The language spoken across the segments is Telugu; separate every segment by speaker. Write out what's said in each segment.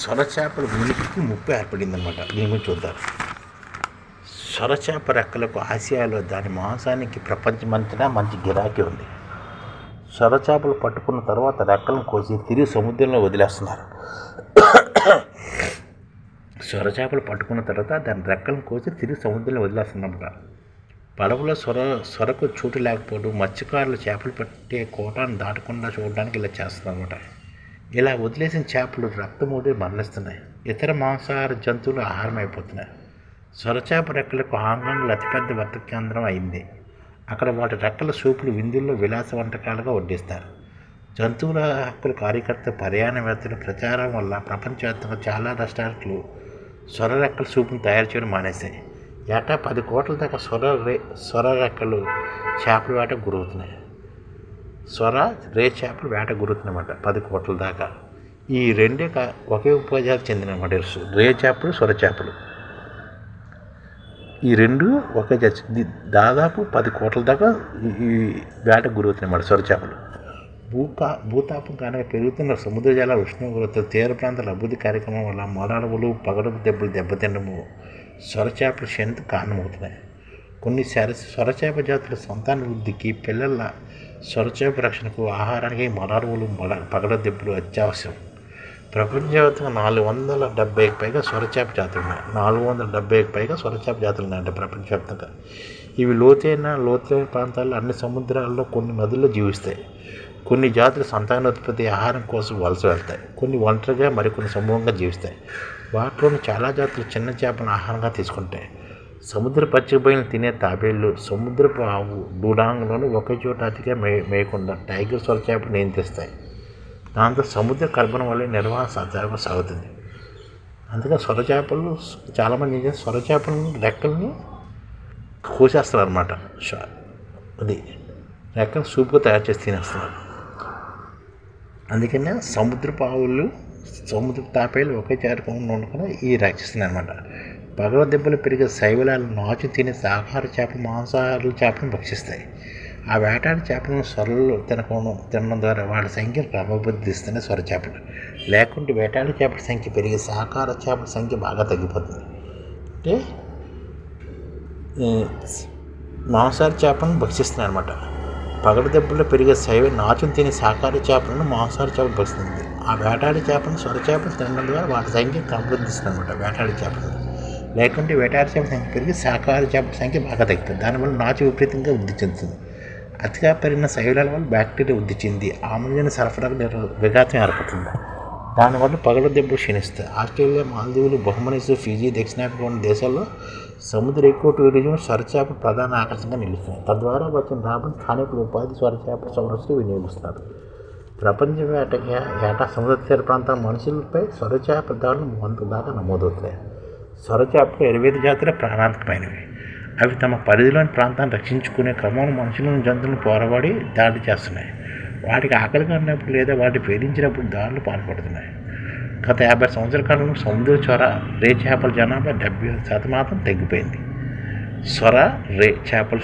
Speaker 1: సొరచేపల ఉనికికి ముప్పు ఏర్పడిందనమాట దీని గురించి చూద్దాం. సొరచేప రెక్కలకు ఆసియాలో దాని మాంసానికి ప్రపంచమంతటా మంచి గిరాకీ ఉంది. సొరచేపలు పట్టుకున్న తర్వాత రెక్కలను కోసి తిరిగి సముద్రంలో వదిలేస్తున్నారు. సొరచేపలు పట్టుకున్న తర్వాత దాని రెక్కలను కోసి తిరిగి సముద్రంలో వదిలేస్తున్నమాట. పడవలో సొర సొరకు చోటు లేకపోవడం మత్స్యకారులు చేపలు పట్టే కోటాన్ని దాటకుండా చూడడానికి ఇలా చేస్తారన్నమాట ఇలా వదిలేసిన చేపలు రక్తమూడి మరణిస్తున్నాయి. ఇతర మాంసాహార జంతువులు ఆహారం అయిపోతున్నాయి సొరచేప రెక్కలకు హాంకాంగ్లో అతిపెద్ద వర్తక కేంద్రం అయింది. అక్కడ వాటి రెక్కల సూపులు విందుల్లో విలాస వంటకాలుగా వడ్డిస్తారు. జంతువుల హక్కుల కార్యకర్త పర్యాణవేత్తల ప్రచారం వల్ల ప్రపంచవ్యాప్తంగా చాలా రెస్టారెంట్లు సొర రెక్కల సూపును తయారు చేయడం మానేశాయి. ఏటా పది కోట్ల దాకా సొర రే సొర రెక్కలు చేపల వేట గురవుతున్నాయి. స్వరాజ్ రే చేపలు వేట గురుతున్నమాట పది కోట్ల దాకా. ఈ రెండే కా ఒకే ఉపజాతి చెందినమాట రే చేపలు స్వర చేపలు. ఈ రెండు ఒకే జాతి. దాదాపు పది కోట్ల దాకా ఈ- వేట గురవుతున్నాయన్నమాట స్వర చేపలు. భూకా భూతాపం కనుక పెరుగుతున్న సముద్ర జలాల ఉష్ణోగ్రత తీర ప్రాంతాల అభివృద్ధి కార్యక్రమం వల్ల మొదలవులు పగడపు దెబ్బలు దెబ్బతినడము సొరచేపల క్షీణత కారణమవుతున్నాయి. కొన్ని సర సొరచేప జాతుల సంతాన వృద్ధికి పిల్లల స్వరచేపు రక్షణకు ఆహారానికి మొలడవులు మొల పగడ దెబ్బలు అత్యవసరం. ప్రపంచవ్యాప్తంగా నాలుగు వందల డెబ్బైకి పైగా సొరచేప జాతులు ఉన్నాయి. నాలుగు వందల డెబ్బైకి పైగా సొరచేప జాతులు ఉన్నాయంట ప్రపంచవ్యాప్తంగా. ఇవి లోతైన లోతైన ప్రాంతాల్లో అన్ని సముద్రాల్లో కొన్ని నదుల్లో జీవిస్తాయి. కొన్ని జాతులు సంతానోత్పత్తి ఆహారం కోసం వలస వెళ్తాయి. కొన్ని ఒంటరిగా మరికొన్ని సమూహంగా జీవిస్తాయి. వాటిలోని చాలా జాతులు చిన్న చేపలను ఆహారంగా తీసుకుంటాయి. సముద్ర పచ్చిబయలు తినే తాబేళ్ళు సముద్రపు ఆవు డూడాంగ్లను ఒకే చోట అతిగా మే మేయకుండా టైగర్ సొరచేపలు నియంత్రిస్తాయి దాంతో సముద్ర కర్బనం వల్ల నిర్వహణ సజావుగా సాగుతుంది. అందుకని సొరచేపలు చాలామంది ఏం చేస్తారు? రెక్కల్ని కోసేస్తారు అనమాట అది రెక్కలు సూపుగా తయారు చేసి తినేస్తున్నారు. అందుకనే సముద్రపు ఆవులు సముద్ర తాపేలు ఒకే చేరుకుండా ఉండకుండా ఈ రక్షిస్తున్నాయి అనమాట భగవద్దెబ్బలు దెబ్బలు పెరిగే శైవలాలు నాచు తినే శాకాహార చేప మాంసాహారుల చేపలను భక్షిస్తాయి. ఆ వేటాడి చేపలను స్వరలు తినకుండా తినడం ద్వారా వాటి సంఖ్యను క్రమబద్ధిస్తున్నాయి స్వర చేపలు. లేకుంటే వేటాడి చేపల సంఖ్య పెరిగి సహకార చేపల సంఖ్య బాగా తగ్గిపోతుంది. అంటే మాంసాహార చేపలను భక్షిస్తున్నాయి అనమాట పగటి దెబ్బల్లో పెరిగే శైవ నాచును తినే సహకార చేపలను మాంసాహార చేపలు భక్షిస్తుంది. ఆ వేటాడి చేపలను స్వర చేపలు తినడం ద్వారా వాటి సంఖ్య క్రమబద్ధిస్తుంది అనమాట వేటాడి చేపలు లేకుంటే వేటాడి సంఖ్య పెరిగి శాకాహార చేపల సంఖ్య బాగా తగ్గుతుంది. దానివల్ల నాచు విపరీతంగా వృద్ధి చెందుతుంది. అతిగా పెరిగిన శైలాల వల్ల బ్యాక్టీరియా వృద్ధి చెంది ఆమ్లజన సరఫరాకు విఘాతం ఏర్పడుతుంది. దానివల్ల పగల దెబ్బలు క్షీణిస్తాయి. ఆస్ట్రేలియా మాల్దీవులు బహుమనిస్ ఫిజీ దక్షిణాఫ్రికా వంటి దేశాల్లో సముద్ర ఎక్కువ టూరిజం స్వరచేప ప్రధాన ఆకర్షణగా నిలుస్తుంది. తద్వారా వచ్చిన రాబడి స్థానికులు ఉపాధి స్వరచేప సంరక్షణ వినియోగిస్తారు. ప్రపంచ వేటకి ఏటా సముద్ర తీర ప్రాంతాల మనుషులపై స్వరచేప దాడులు వంద దాకా నమోదవుతాయి. సొరచేపలు ఇరవై ఐదు జాతుల ప్రాణాంతకమైనవి. అవి తమ పరిధిలోని ప్రాంతాన్ని రక్షించుకునే క్రమంలో మనుషులను జంతువులను పోరాడి దాడి చేస్తున్నాయి. వాటికి ఆకలిగా ఉన్నప్పుడు లేదా వాటి వేధించినప్పుడు దాడులు పాల్పడుతున్నాయి. గత యాభై సంవత్సరాల కాలంలో సముద్ర చొర రే చేపల జనాభా డెబ్బై శాతం మాత్రం తగ్గిపోయింది. సొర రే చేపల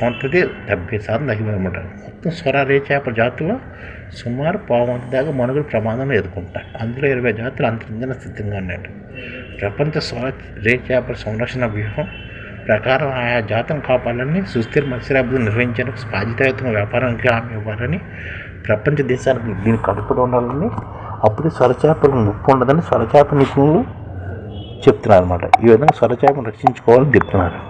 Speaker 1: సంతతి డెబ్బై శాతం తగ్గిపోయిందన్నమాట. మొత్తం సొర రే చేపల జాతులు సుమారు పావంత దాకా మనుగడు ప్రమాదంలో ఎదుర్కొంటాయి. అందులో ఇరవై జాతులు అంతరించిన సిద్ధంగా ఉన్నట్టు ప్రపంచ సొర రే చేపల సంరక్షణ వ్యూహం ప్రకారం ఆయా జాతులను కాపాడాలని సుస్థిర మత్స్యాభివృద్ధి నిర్వహించడానికి బాధ్యతాయుతంగా వ్యాపారానికి హామీ ఇవ్వాలని ప్రపంచ దేశాలకు దీన్ని కడుపులో ఉండాలని అప్పుడు స్వరచేపలు ముప్పు ఉండదని స్వరచేప నిపుణులు చెప్తున్నారు అనమాట ఈ విధంగా స్వరచేపను రక్షించుకోవాలని చెప్తున్నారు.